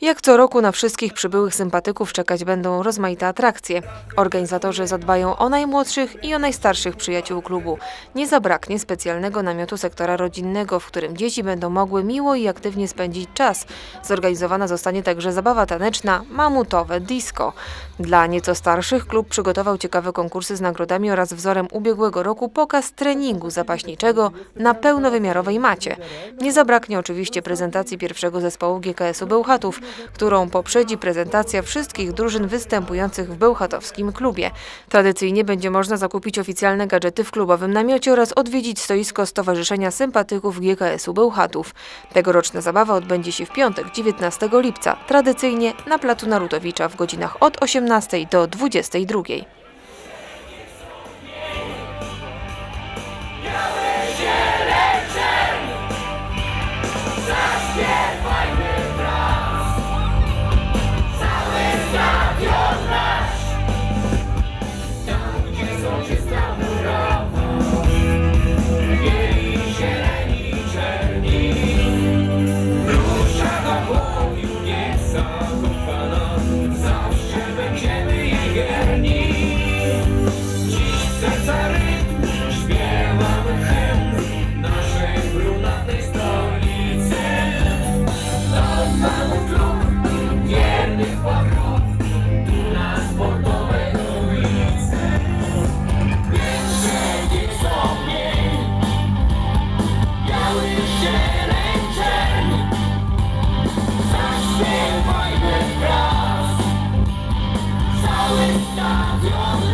Jak co roku na wszystkich przybyłych sympatyków czekać będą rozmaite atrakcje. Organizatorzy zadbają o najmłodszych i o najstarszych przyjaciół klubu. Nie zabraknie specjalnego namiotu sektora rodzinnego, w którym dzieci będą mogły miło i aktywnie spędzić czas. Zorganizowana zostanie także zabawa taneczna, mamutowe disco. Dla nieco starszych klub przygotował ciekawe konkursy z nagrodami oraz wzorem ubiegłego roku pokaz treningu zapaśniczego na pełnowymiarowej macie. Nie zabraknie oczywiście prezentacji pierwszego zespołu GKS-u którą poprzedzi prezentacja wszystkich drużyn występujących w bełchatowskim klubie. Tradycyjnie będzie można zakupić oficjalne gadżety w klubowym namiocie oraz odwiedzić stoisko Stowarzyszenia Sympatyków GKS-u Bełchatów. Tegoroczna zabawa odbędzie się w piątek, 19 lipca, tradycyjnie na placu Narutowicza w godzinach od 18 do 22. just You're you're the